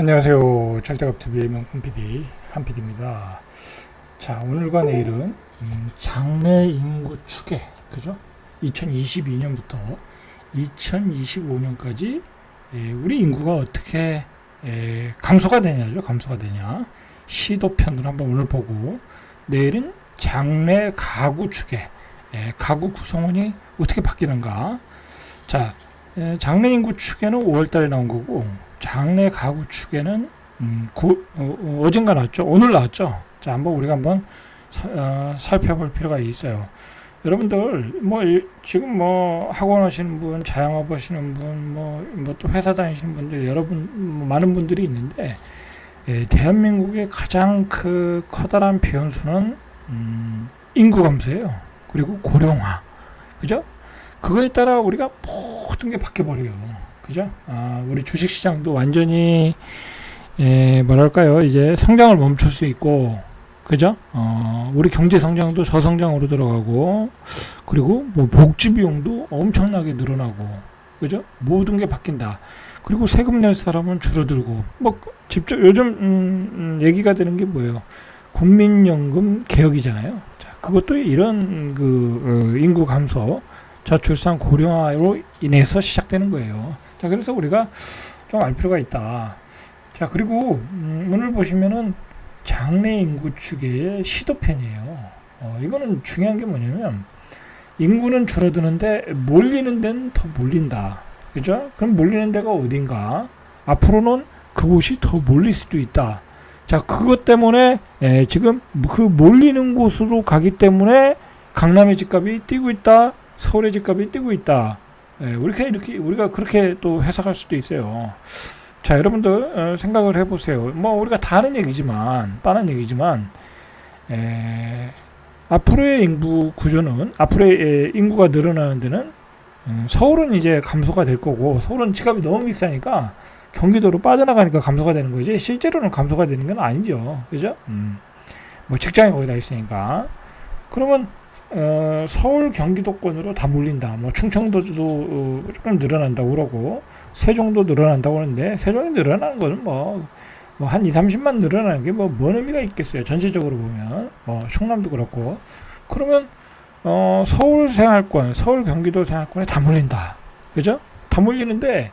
안녕하세요. 절대갑TV의 명품 PD 한PD입니다. 자, 오늘과 내일은 음, 장래 인구 추계, 그죠? 2022년부터 2025년까지 예, 우리 인구가 어떻게 예, 감소가 되냐죠. 감소가 되냐. 시도편으로 한번 오늘 보고 내일은 장래 가구 추계, 예, 가구 구성원이 어떻게 바뀌는가. 자, 예, 장래 인구 추계는 5월달에 나온 거고 장래 가구 추계는 음, 구, 어, 어, 젠가 나왔죠. 오늘 나왔죠. 자, 한번 우리가 한번 사, 어, 살펴볼 필요가 있어요. 여러분들 뭐 이- 지금 뭐 학원 하시는 분, 자영업 하시는 분, 뭐뭐또 회사 다니시는 분들 여러분 뭐 많은 분들이 있는데 예, 대한민국의 가장 그 커다란 변수는 음, 인구 감소예요. 그리고 고령화, 그죠? 그거에 따라 우리가 모든 게 바뀌어 버려요. 그죠? 아, 우리 주식 시장도 완전히 예, 뭐랄까요? 이제 성장을 멈출 수 있고 그죠? 어, 우리 경제 성장도 저성장으로 들어가고 그리고 뭐 복지 비용도 엄청나게 늘어나고 그죠? 모든 게 바뀐다. 그리고 세금 낼 사람은 줄어들고 뭐 직접 요즘 음, 음, 얘기가 되는 게 뭐예요? 국민연금 개혁이잖아요. 자, 그것도 이런 그 어, 인구 감소, 저출산 고령화로 인해서 시작되는 거예요. 자, 그래서 우리가 좀 알 필요가 있다. 자, 그리고 음, 오늘 보시면은 장래 인구 추계의 시도편이에요. 어, 이거는 중요한 게 뭐냐면 인구는 줄어드는데 몰리는 데는 더 몰린다. 그죠? 그럼 몰리는 데가 어딘가? 앞으로는 그곳이 더 몰릴 수도 있다. 자, 그것 때문에 예, 지금 그 몰리는 곳으로 가기 때문에 강남의 집값이 뛰고 있다. 서울의 집값이 뛰고 있다. 예, 이렇게 이렇게 우리가 그렇게 또 해석할 수도 있어요. 자, 여러분들 어, 생각을 해보세요. 뭐 우리가 다 하는 얘기지만, 빠는 얘기지만, 에, 앞으로의 인구 구조는 앞으로의 에, 인구가 늘어나는 데는 음, 서울은 이제 감소가 될 거고, 서울은 집값이 너무 비싸니까 경기도로 빠져나가니까 감소가 되는 거지. 실제로는 감소가 되는 건 아니죠, 그죠? 음, 뭐 직장이 거기다 있으니까. 그러면 어, 서울 경기도권으로 다 몰린다. 뭐 충청도도 어, 조금 늘어난다고 그러고 세종도 늘어난다고 하는데 세종이 늘어나는 거는 뭐 뭐한 2, 30만 늘어나는 게 뭐 뭔 의미가 있겠어요. 전체적으로 보면 뭐 충남도 그렇고 그러면 어, 서울 생활권, 서울 경기도 생활권에 다 몰린다. 그죠? 다 몰리는데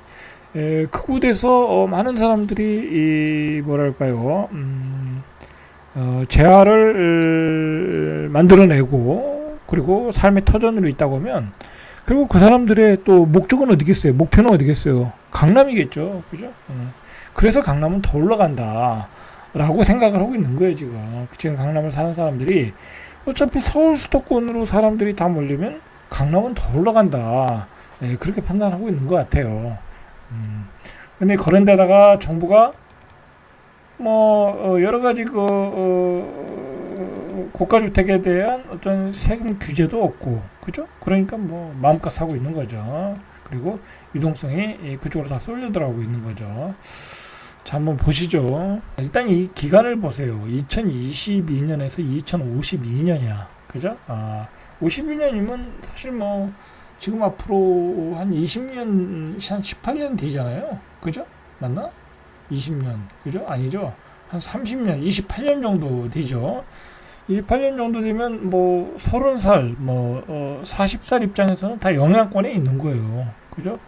에, 그곳에서 어, 많은 사람들이 이 뭐랄까요? 음, 어, 재화를 만들어내고 그리고 삶의 터전으로 있다고 하면 그리고 그 사람들의 또 목적은 어디겠어요? 목표는 어디겠어요? 강남이겠죠. 그죠? 어. 그래서 강남은 더 올라간다. 라고 생각을 하고 있는 거예요, 지금. 지금 강남을 사는 사람들이 어차피 서울 수도권으로 사람들이 다 몰리면 강남은 더 올라간다. 예, 그렇게 판단하고 있는 것 같아요. 음. 근데 그런 데다가 정부가 뭐 어, 여러 가지 그 어, 고가 주택에 대한 어떤 세금 규제도 없고 그죠? 그러니까 뭐 마음껏 사고 있는 거죠. 그리고 유동성이 이 그쪽으로 다 쏠려 들어가고 있는 거죠. 자 한번 보시죠. 일단 이 기간을 보세요. 2022년에서 2052년이야. 그죠? 아 52년이면 사실 뭐 지금 앞으로 한 20년 한 18년 뒤잖아요. 그죠? 맞나? 20년 그죠? 아니죠? 한 30년, 28년 정도 되죠. 28년 정도 되면 뭐 30살, 뭐 어, 40살 입장에서는 다 영향권에 있는 거예요. 그죠?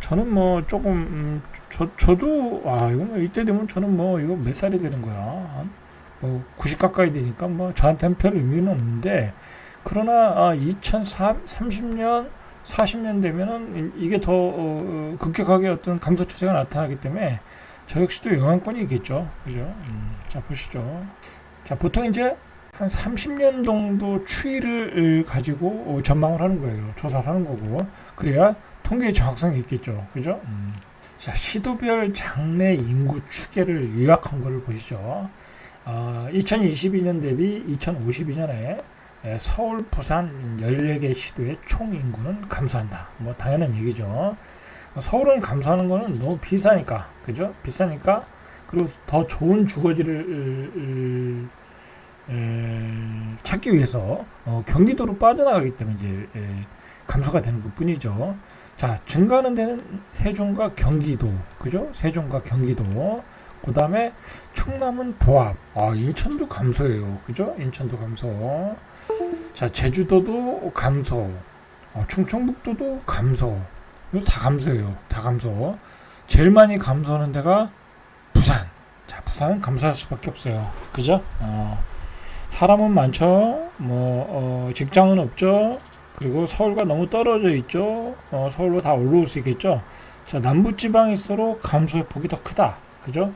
저는 뭐 조금 음, 저 저도 아 이거 뭐 이때 되면 저는 뭐 이거 몇 살이 되는 거야? 뭐 90 가까이 되니까 뭐 저한테는 별 의미는 없는데 그러나 아, 2030년 40년 되면은 이- 이게 더 어, 어, 급격하게 어떤 감소 추세가 나타나기 때문에 저 역시도 영향권이 있겠죠. 그죠? 음, 자, 보시죠. 자, 보통 이제 한 30년 정도 추이를 가지고 어, 전망을 하는 거예요. 조사를 하는 거고. 그래야 통계의 정확성이 있겠죠. 그죠? 음. 자, 시도별 장래 인구 추계를 요약한 거를 보시죠. 어, 2022년 대비 2052년에 서울, 부산 14개 시도의 총 인구는 감소한다. 뭐 당연한 얘기죠. 서울은 감소하는 거는 너무 비싸니까, 그죠? 비싸니까 그리고 더 좋은 주거지를 에, 찾기 위해서 어, 경기도로 빠져나가기 때문에 이제 에, 감소가 되는 것 뿐이죠. 자, 증가하는 데는 세종과 경기도, 그죠? 세종과 경기도. 그 다음에 충남은 보합. 아, 인천도 감소해요. 그죠? 인천도 감소. 자, 제주도도 감소. 어, 충청북도도 감소. 다 감소해요. 다 감소. 제일 많이 감소하는 데가 부산. 자, 부산은 감소할 수밖에 없어요. 그죠? 어, 사람은 많죠. 뭐, 어, 직장은 없죠. 그리고 서울과 너무 떨어져 있죠. 어, 서울로 다 올라올 수 있겠죠. 자, 남부 지방일수록 감소의 폭이 더 크다. 그죠?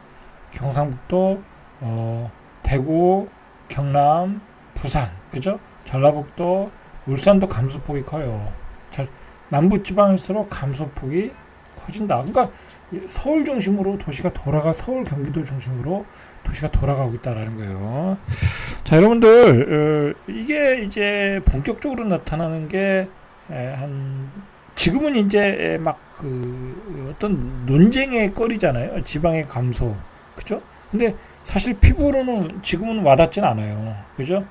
경상북도, 어, 대구, 경남, 부산. 그죠? 전라북도, 울산도 감소폭이 커요. 잘, 남부 지방일수록 감소폭이 커진다. 그러니까 이 서울 중심으로 도시가 돌아가 서울 경기도 중심으로 도시가 돌아가고 있다라는 거예요. 자, 여러분들 어, 이게 이제 본격적으로 나타나는 게 한 지금은 이제 막 그 어떤 논쟁의 거리잖아요. 지방의 감소, 그죠? 근데 사실 피부로는 지금은 와닿진 않아요. 그죠?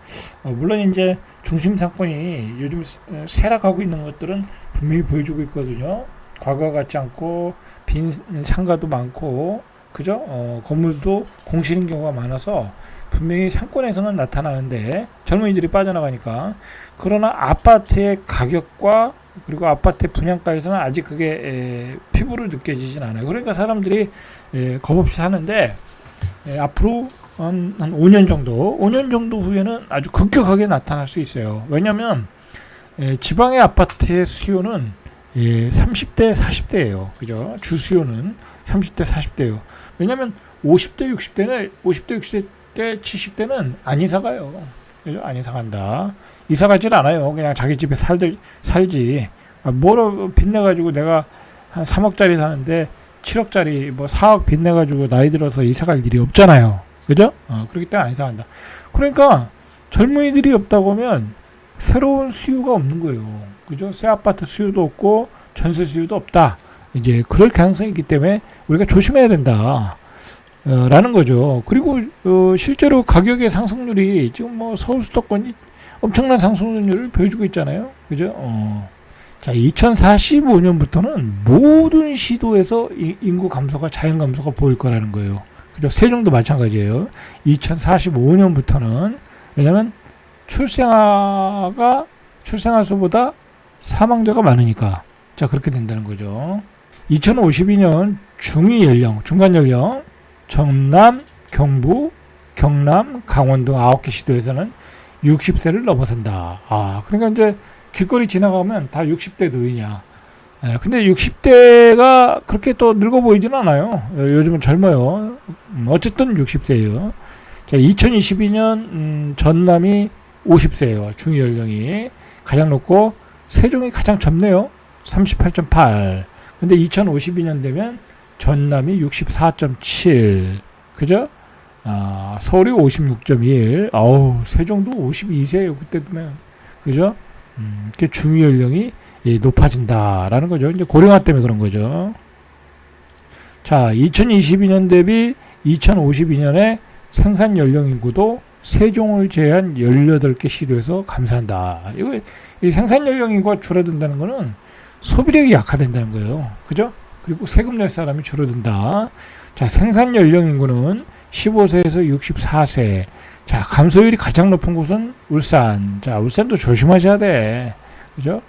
어, 물론 이제 중심 상권이 요즘 쇠락하고 있는 것들은 분명히 보여주고 있거든요. 과거 같지 않고 빈 상가도 많고 그죠? 어, 건물도 공실인 경우가 많아서 분명히 상권에서는 나타나는데 젊은이들이 빠져나가니까 그러나 아파트의 가격과 그리고 아파트 분양가에서는 아직 그게 에, 피부로 느껴지진 않아요. 그러니까 사람들이 에, 겁없이 사는데 에, 앞으로 한, 한 5년 정도, 5년 정도 후에는 아주 급격하게 나타날 수 있어요. 왜냐하면 에, 지방의 아파트의 수요는 예, 30대, 40대예요. 그죠? 주 수요는 30대, 40대예요. 왜냐면 50대, 60대는 50대, 60대, 70대는 안 이사 가요. 안 이사 간다. 이사 가질 않아요. 그냥 자기 집에 살들 살지. 아, 뭐로 빚내 가지고 내가 한 3억짜리 사는데 7억짜리 뭐 4억 빚내 가지고 나이 들어서 이사 갈 일이 없잖아요. 그죠? 어, 그렇기 때문에 안 이사 간다. 그러니까 젊은이들이 없다고 하면 새로운 수요가 없는 거예요. 그죠? 새 아파트 수요도 없고 전세 수요도 없다. 이제 그럴 가능성이 있기 때문에 우리가 조심해야 된다. 어, 라는 거죠. 그리고 어, 실제로 가격의 상승률이 지금 뭐 서울 수도권이 엄청난 상승률을 보여주고 있잖아요. 그죠? 어. 자, 2045년부터는 모든 시도에서 이- 인구 감소가 자연 감소가 보일 거라는 거예요. 그리고 세종도 마찬가지예요. 2045년부터는 왜냐면 출생아가 출생아 수보다 사망자가 많으니까 자 그렇게 된다는 거죠. 2052년 중위 연령, 중간 연령 전남, 경북, 경남, 강원 등 9개 시도에서는 60세를 넘어선다. 아, 그러니까 이제 길거리 지나가면 다 60대 노인이야. 예, 근데 60대가 그렇게 또 늙어 보이진 않아요. 요- 요즘은 젊어요. 음, 어쨌든 60세예요. 자, 2022년 음, 전남이 50세예요. 중위 연령이 가장 높고 세종이 가장 젊네요. 38.8. 근데 2052년 되면 전남이 64.7. 그죠? 아, 서울이 56.1. 아우, 세종도 52세예요. 그때 되면. 그죠? 음, 이렇게 중위 연령이 예, 높아진다라는 거죠. 이제 고령화 때문에 그런 거죠. 자, 2022년 대비 2052년에 생산 연령 인구도 세종을 제외한 18개 시도에서 감소한다. 이거 이 생산 연령 인구가 줄어든다는 거는 소비력이 약화된다는 거예요. 그죠? 그리고 세금 낼 사람이 줄어든다. 자, 생산 연령 인구는 15세에서 64세. 자, 감소율이 가장 높은 곳은 울산. 자, 울산도 조심하셔야 돼. 그죠?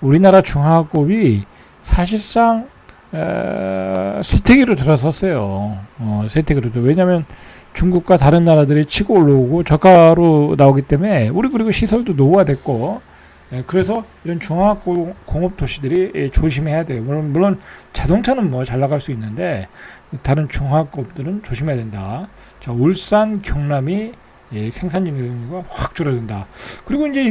우리나라 중하급이 사실상 에, 쇠퇴기로 들어섰어요. 어, 쇠퇴기로. 왜냐면 중국과 다른 나라들이 치고 올라오고 저가로 나오기 때문에 우리 그리고 시설도 노후화됐고 예, 그래서 이런 중앙 공업 도시들이 예, 조심해야 돼요. 물론 물론 자동차는 뭐 잘 나갈 수 있는데 다른 중화업들은 조심해야 된다. 자 울산, 경남이 예, 생산 능력이 확 줄어든다. 그리고 이제 이,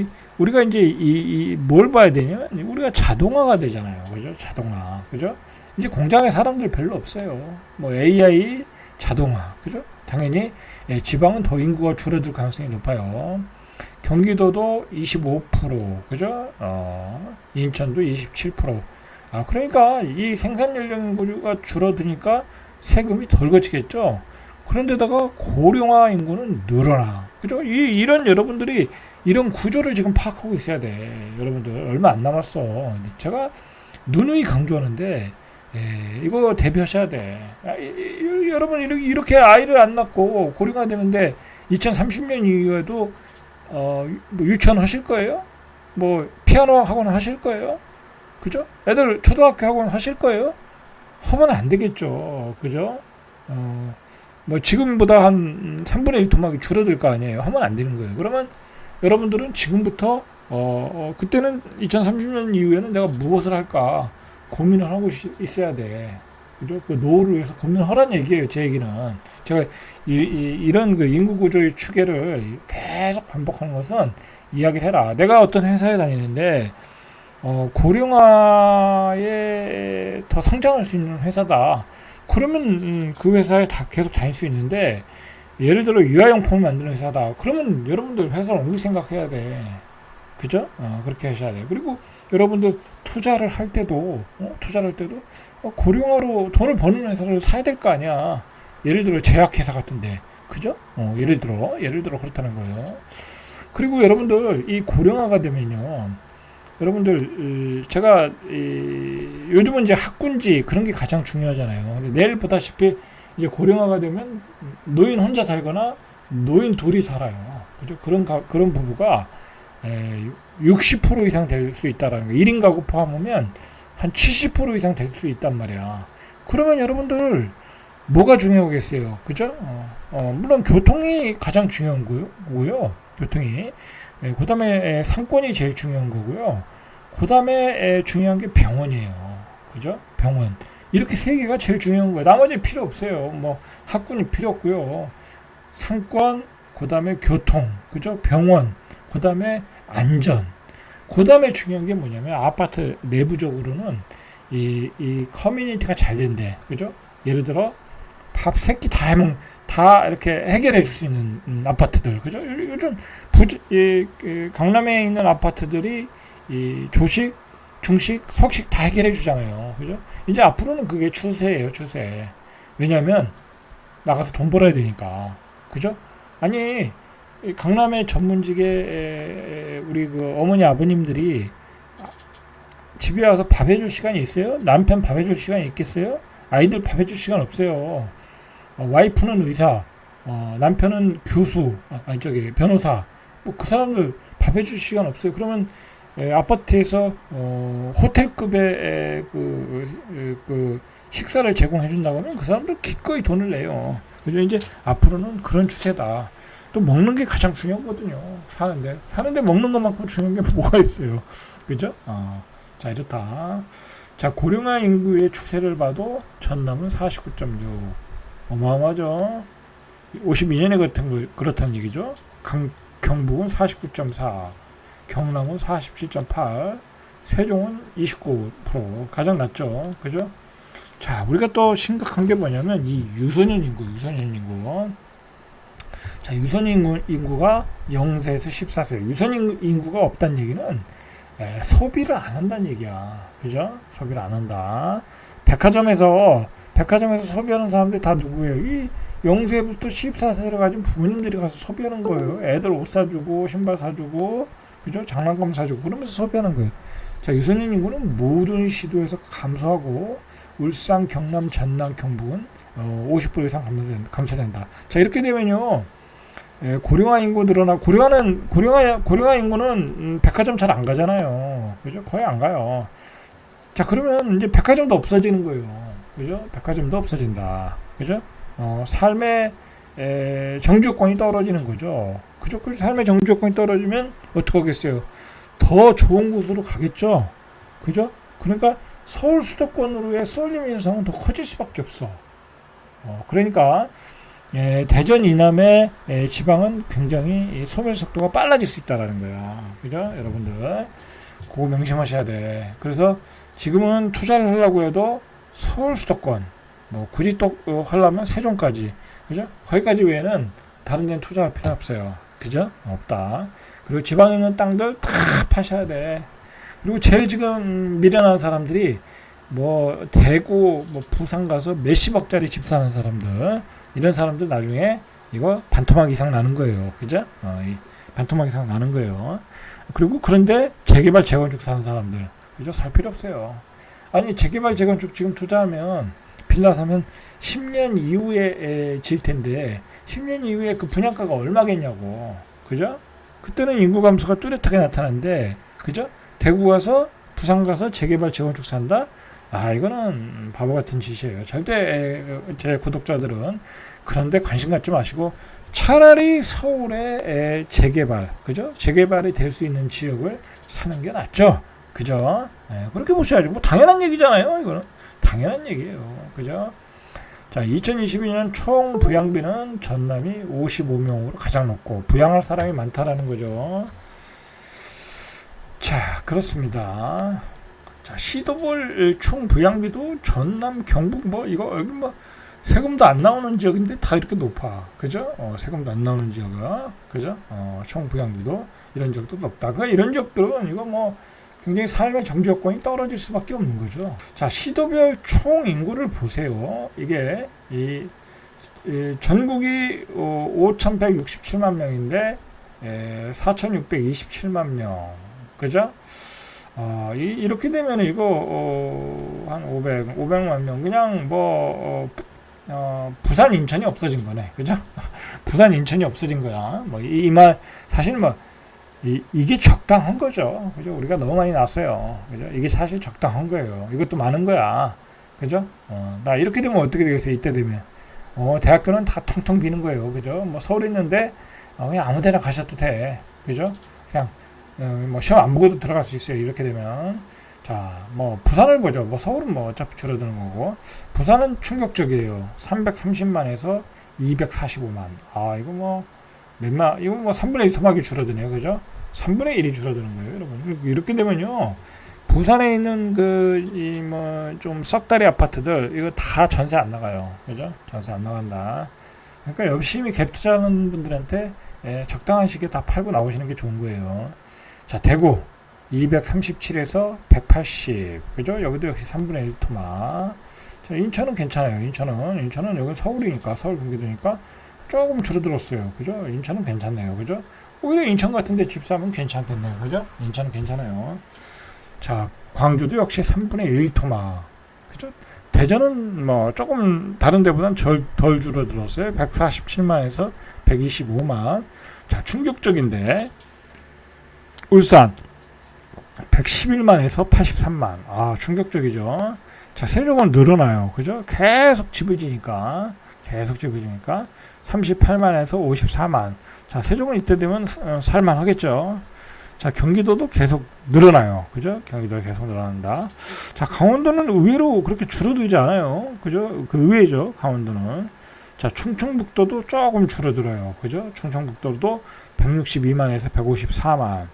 이, 우리가 이제 이뭘 봐야 되냐면 우리가 자동화가 되잖아요. 그죠? 자동화. 그죠? 이제 공장에 사람들 별로 없어요. 뭐 AI 자동화. 그죠? 당연히 예, 지방은 더 인구가 줄어들 가능성이 높아요. 경기도도 25%, 그죠? 어, 인천도 27%. 아, 그러니까 이 생산 연령 인구가 줄어드니까 세금이 덜 거치겠죠? 그런데다가 고령화 인구는 늘어나. 그죠? 이, 이런 여러분들이 이런 구조를 지금 파악하고 있어야 돼. 여러분들 얼마 안 남았어. 제가 누누이 강조하는데 예, 이거 대비하셔야 돼. 아, 이- 이- 여러분 이렇게, 이렇게 아이를 안 낳고 고령화 되는데 2030년 이후에도 어, 뭐 유치원 하실 거예요? 뭐 피아노 학원 하실 거예요? 그죠? 애들 초등학교 학원 하실 거예요? 하면 안 되겠죠. 그죠? 어, 뭐 지금보다 한 3분의 1 토막이 줄어들 거 아니에요. 하면 안 되는 거예요. 그러면 여러분들은 지금부터 어, 어, 그때는 2030년 이후에는 내가 무엇을 할까 고민을 하고 있- 있어야 돼. 그죠? 그 노후를 위해서 고민하란 얘기예요. 제 얘기는. 제가 이, 런그 인구 구조의 추계를 계속 반복하는 것은 이야기를 해라. 내가 어떤 회사에 다니는데 어, 고령화에 더 성장할 수 있는 회사다. 그러면 음, 그 회사에 다 계속 다닐 수 있는데 예를 들어 유아용품을 만드는 회사다. 그러면 여러분들 회사를 옮길 생각해야 돼. 그죠? 어, 그렇게 하셔야 돼요. 그리고 여러분들 투자를 할 때도 어, 투자를 할 때도 어, 고령화로 돈을 버는 회사를 사야 될 거 아니야. 예를 들어 제약회사 같은데 그죠? 어, 예를 들어 예를 들어 그렇다는 거예요. 그리고 여러분들 이 고령화가 되면요. 여러분들 이, 제가 이, 요즘은 이제 학군지 그런 게 가장 중요하잖아요. 근데 내일 보다시피 이제 고령화가 되면 노인 혼자 살거나 노인 둘이 살아요. 그죠? 그런 가, 그런 부부가 에, 60% 이상 될 수 있다라는 거. 1인 가구 포함하면 한 70% 이상 될 수 있단 말이야. 그러면 여러분들 뭐가 중요하겠어요? 그죠? 어, 어, 물론 교통이 가장 중요한 거고요. 교통이. 예, 그 다음에 상권이 제일 중요한 거고요. 그 다음에 중요한 게 병원이에요. 그죠? 병원. 이렇게 세 개가 제일 중요한 거예요. 나머지 필요 없어요. 뭐 학군이 필요 없고요. 상권, 그 다음에 교통, 그죠? 병원, 그 다음에 안전. 그 다음에 중요한 게 뭐냐면 아파트 내부적으로는 이, 이 커뮤니티가 잘 된대. 그죠? 예를 들어 밥 세끼 다 해먹, 다 이렇게 해결해 줄 수 있는 음, 아파트들. 그죠? 요- 요즘 부지, 이, 그 강남에 있는 아파트들이 이 조식, 중식, 속식 다 해결해 주잖아요. 그죠? 이제 앞으로는 그게 추세예요, 추세. 왜냐면 나가서 돈 벌어야 되니까. 그죠? 아니, 이 강남의 전문직의 에, 에, 우리 그 어머니 아버님들이 집에 와서 밥 해줄 시간이 있어요? 남편 밥 해줄 시간이 있겠어요? 아이들 밥 해줄 시간 없어요. 어, 와이프는 의사, 어, 남편은 교수, 아, 아니 저기 변호사. 뭐 그 사람들 밥 해줄 시간 없어요. 그러면 에, 아파트에서 어, 호텔급의 에, 그, 에, 그 식사를 제공해 준다고 하면 그 사람들 기꺼이 돈을 내요. 그죠? 이제 앞으로는 그런 추세다. 또 먹는 게 가장 중요하거든요. 사는데 사는데 먹는 것만큼 중요한 게 뭐가 있어요. 그죠? 어, 자 이렇다. 자 고령화 인구의 추세를 봐도 전남은 49.6 어마어마하죠. 52년에 같은 거 그렇다는 얘기죠. 강, 경북은 49.4, 경남은 47.8, 세종은 29% 가장 낮죠. 그죠? 자, 우리가 또 심각한 게 뭐냐면 이 유소년 인구, 유소년 인구. 자, 유소년 인구, 인구 가 0세에서 14세. 유소년 인구가 없다는 얘기는 에, 소비를 안 한다는 얘기야. 그죠? 소비를 안 한다. 백화점에서 백화점에서 소비하는 사람들이 다 누구예요? 이 0세부터 14세를 가진 부모님들이 가서 소비하는 거예요. 애들 옷 사주고 신발 사주고 그죠? 장난감 사주고 그러면서 소비하는 거예요. 자, 유소년 인구는 모든 시도에서 감소하고 울산, 경남, 전남, 경북은 어, 50% 이상 감소된다. 감소된다. 자, 이렇게 되면요. 예, 고령화 인구 늘어나 고령화는 고령화 고령화 인구는 음, 백화점 잘 안 가잖아요. 그죠? 거의 안 가요. 자, 그러면 이제 백화점도 없어지는 거예요. 그죠? 백화점도 없어진다. 그죠? 어, 삶의 에, 정주권이 떨어지는 거죠. 그죠? 그 삶의 정주권이 떨어지면 어떻게 하겠어요? 더 좋은 곳으로 가겠죠. 그죠? 그러니까 서울 수도권으로의 쏠림 현상은 더 커질 수밖에 없어. 어, 그러니까 예, 대전 이남의 예, 지방은 굉장히 이 소멸 속도가 빨라질 수 있다라는 거야. 그죠? 여러분들. 그거 명심하셔야 돼. 그래서 지금은 투자를 하려고 해도 서울 수도권, 뭐 굳이 또 어, 하려면 세종까지. 그죠? 거기까지 외에는 다른 데는 투자할 필요 없어요. 그죠? 없다. 그리고 지방에 있는 땅들 다 파셔야 돼. 그리고 제일 지금 미련한 사람들이 뭐 대구, 뭐 부산 가서 몇십억짜리 집 사는 사람들 이런 사람들 나중에 이거 반토막 이상 나는 거예요. 그죠? 어, 이 반토막 이상 나는 거예요. 그리고 그런데 재개발 재건축 사는 사람들 그죠? 살 필요 없어요. 아니 재개발 재건축 지금 투자하면 빌라 사면 10년 이후에 에, 질 텐데 10년 이후에 그 분양가가 얼마겠냐고 그죠? 그때는 인구 감소가 뚜렷하게 나타나는데 그죠? 대구 가서 부산 가서 재개발 재건축 산다? 아 이거는 바보 같은 짓이에요. 절대 에, 제 구독자들은 그런데 관심 갖지 마시고 차라리 서울의 에, 재개발 그죠? 재개발이 될 수 있는 지역을 사는 게 낫죠. 그죠? 예, 그렇게 보셔야죠. 뭐 당연한 얘기잖아요. 이거는 당연한 얘기예요. 그죠? 자, 2022년 총 부양비는 전남이 55명으로 가장 높고 부양할 사람이 많다라는 거죠. 자, 그렇습니다. 자, 시도볼 총 부양비도 전남, 경북 뭐 이거 여기 뭐 세금도 안 나오는 지역인데 다 이렇게 높아. 그죠? 어, 세금도 안 나오는 지역이야. 그죠? 어, 총 부양비도 이런 지역도 높다. 그 이런 지역들은 이거 뭐 굉장히 삶의 정지 여건이 떨어질 수밖에 없는 거죠. 자, 시도별 총 인구를 보세요. 이게 이, 이 전국이 어, 5,167만 명인데 에, 4,627만 명. 그죠? 어, 이, 이렇게 되면 이거 어, 한 500, 500만 명 그냥 뭐 어, 어, 부산 인천이 없어진 거네. 그죠? 부산 인천이 없어진 거야. 뭐이말 사실 뭐 이, 이게 적당한 거죠. 그죠? 우리가 너무 많이 났어요. 그죠? 이게 사실 적당한 거예요. 이것도 많은 거야. 그죠? 어, 나 이렇게 되면 어떻게 되겠어요? 이때 되면. 어, 대학교는 다 텅텅 비는 거예요. 그죠? 뭐 서울에 있는데 어, 그냥 아무 데나 가셔도 돼. 그죠? 그냥 어, 뭐 시험 안 보고도 들어갈 수 있어요. 이렇게 되면. 자, 뭐 부산을 보죠. 뭐 서울은 뭐 어차피 줄어드는 거고. 부산은 충격적이에요. 330만에서 245만. 아, 이거 뭐 몇만 이거 뭐 3분의 1 토막이 줄어드네요. 그죠? 3분의 1이 줄어드는 거예요, 여러분. 이렇게 되면요. 부산에 있는 그 이 뭐 좀 썩다리 아파트들 이거 다 전세 안 나가요. 그죠? 전세 안 나간다. 그러니까 열심히 갭 투자하는 분들한테 예, 적당한 시기에 다 팔고 나오시는 게 좋은 거예요. 자, 대구 237에서 180. 그죠? 여기도 역시 3분의 1 토막. 자, 인천은 괜찮아요. 인천은 인천은 여기 서울이니까 서울 경기도니까 조금 줄어들었어요. 그죠? 인천은 괜찮네요. 그죠? 오히려 인천 같은데 집 사면 괜찮겠네요. 그죠? 인천은 괜찮아요. 자, 광주도 역시 3분의 1 토막. 그죠? 대전은 뭐 조금 다른 데보단 덜, 덜 줄어들었어요. 147만에서 125만. 자, 충격적인데 울산 111만에서 83만. 아, 충격적이죠. 자, 세종은 늘어나요. 그죠? 계속 집어지니까. 계속 집어지니까. 38만에서 54만. 자, 세종은 이때 되면 어, 살만 하겠죠. 자, 경기도도 계속 늘어나요. 그죠? 경기도 계속 늘어난다. 자, 강원도는 의외로 그렇게 줄어들지 않아요. 그죠? 그 의외죠. 강원도는. 자, 충청북도도 조금 줄어들어요. 그죠? 충청북도도 162만에서 154만.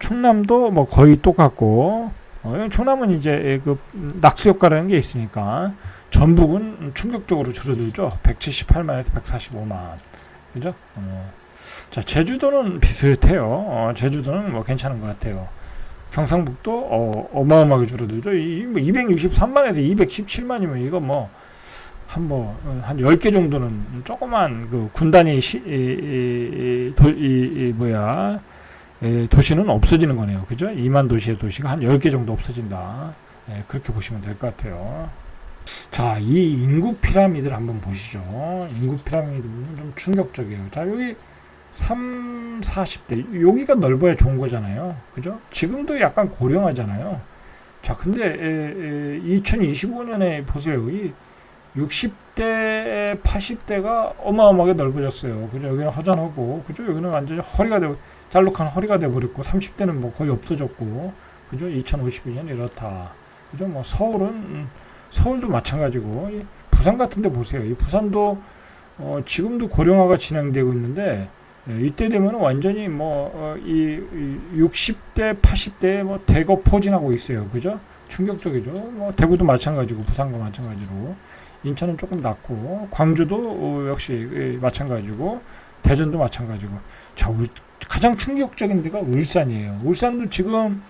충남도 뭐 거의 똑같고, 어, 충남은 이제 그 낙수 효과라는 게 있으니까 전북은 충격적으로 줄어들죠. 178만에서 145만. 그죠? 어. 자, 제주도는 비슷해요. 어, 제주도는 뭐 괜찮은 것 같아요. 경상북도 어, 어마어마하게 줄어들죠. 이, 뭐 263만에서 217만이면 이거 뭐 한뭐한 10개 정도는 조그만 그 군단위 시, 이, 이, 도, 이, 이 뭐야 에, 도시는 없어지는 거네요. 그죠? 2만 도시의 도시가 한 10개 정도 없어진다. 예, 그렇게 보시면 될 것 같아요. 자, 이 인구 피라미드를 한번 보시죠. 인구 피라미드는 좀 충격적이에요. 자, 여기 3, 40대. 여기가 넓어야 좋은 거잖아요. 그죠? 지금도 약간 고령하잖아요. 자, 근데 에, 에, 2025년에 보세요. 이 60 대, 80대가 어마어마하게 넓어졌어요. 그죠? 여기는 허전하고, 그죠? 여기는 완전히 허리가 돼, 잘록한 허리가 돼버렸고, 30대는 뭐 거의 없어졌고, 그죠? 2052년 이렇다. 그죠? 뭐 서울은, 음, 서울도 마찬가지고, 이 부산 같은 데 보세요. 이 부산도, 어, 지금도 고령화가 진행되고 있는데, 예, 이때 되면 완전히 뭐, 어, 이, 이 60대, 80대에 뭐 대거 포진하고 있어요. 그죠? 충격적이죠. 뭐, 대구도 마찬가지고, 부산과 마찬가지로. 인천은 조금 낮고, 광주도 어, 역시 예, 마찬가지고, 대전도 마찬가지고. 자, 울, 가장 충격적인 데가 울산이에요. 울산도 지금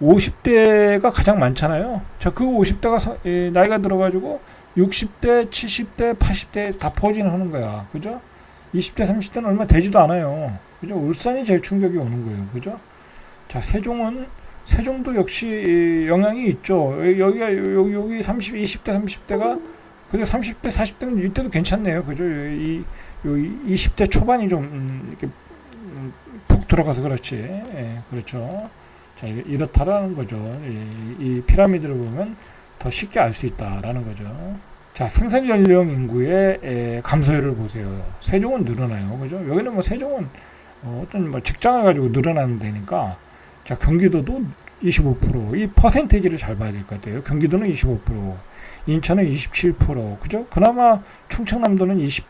50대가 가장 많잖아요. 자, 그 50대가 사, 예, 나이가 들어가지고 60대, 70대, 80대 다 포진하는 거야. 그죠? 20대, 30대는 얼마 되지도 않아요. 그죠? 울산이 제일 충격이 오는 거예요. 그죠? 자, 세종은 세종도 역시 이 영향이 있죠. 여기가 여기 여기 30, 20대, 30대가 그리고 30대, 40대는 이때도 괜찮네요. 그죠? 이, 요 20대 초반이 좀 음, 이렇게 음, 푹 들어가서 그렇지. 예, 그렇죠. 자, 이- 이렇다라는 거죠. 이, 이 피라미드를 보면 더 쉽게 알 수 있다라는 거죠. 자, 생산 연령 인구의 에, 감소율을 보세요. 세종은 늘어나요. 그죠? 여기는 뭐 세종은 어, 어떤 뭐 직장을 가지고 늘어나는 데니까 자, 경기도도 25%. 이 퍼센테이지를 잘 봐야 될 것 같아요. 경기도는 25%, 인천은 27%. 그죠? 그나마 충청남도는 20%.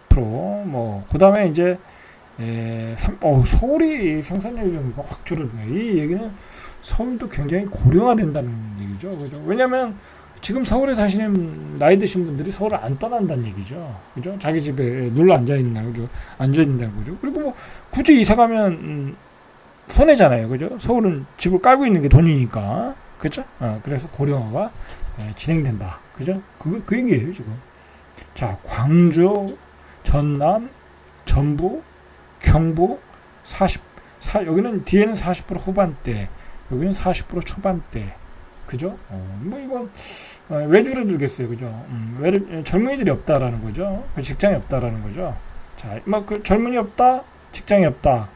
뭐, 그 다음에 이제, 에, 삼- 어, 서울이 생산 연령이 확 줄어드네. 이 얘기는 서울도 굉장히 고령화된다는 얘기죠. 그죠? 왜냐면 지금 서울에 사시는 나이 드신 분들이 서울을 안 떠난다는 얘기죠. 그죠? 자기 집에 눌러 앉아 있나, 그죠? 앉아 있는다는 거죠. 그리고 뭐, 굳이 이사 가면, 음, 손해잖아요. 그죠? 서울은 집을 깔고 있는 게 돈이니까. 그죠? 어, 그래서 고령화가 예, 진행된다. 그죠? 그, 그 얘기예요, 지금. 자, 광주, 전남, 전북, 경북, 40, 사, 여기는 뒤에는 40% 후반대, 여기는 40% 초반대. 그죠? 어, 뭐 이건 어, 왜 줄어들겠어요, 그죠? 음, 왜 젊은이들이 없다라는 거죠. 그 직장이 없다라는 거죠. 자, 뭐그 젊은이 없다, 직장이 없다.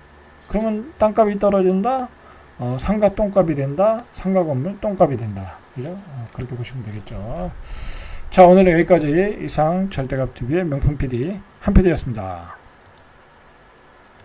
그러면 땅값이 떨어진다, 어, 상가 똥값이 된다, 상가 건물 똥값이 된다. 그죠? 어, 그렇게 보시면 되겠죠. 자, 오늘은 여기까지 이상 절대값 TV의 명품 PD 한 PD였습니다.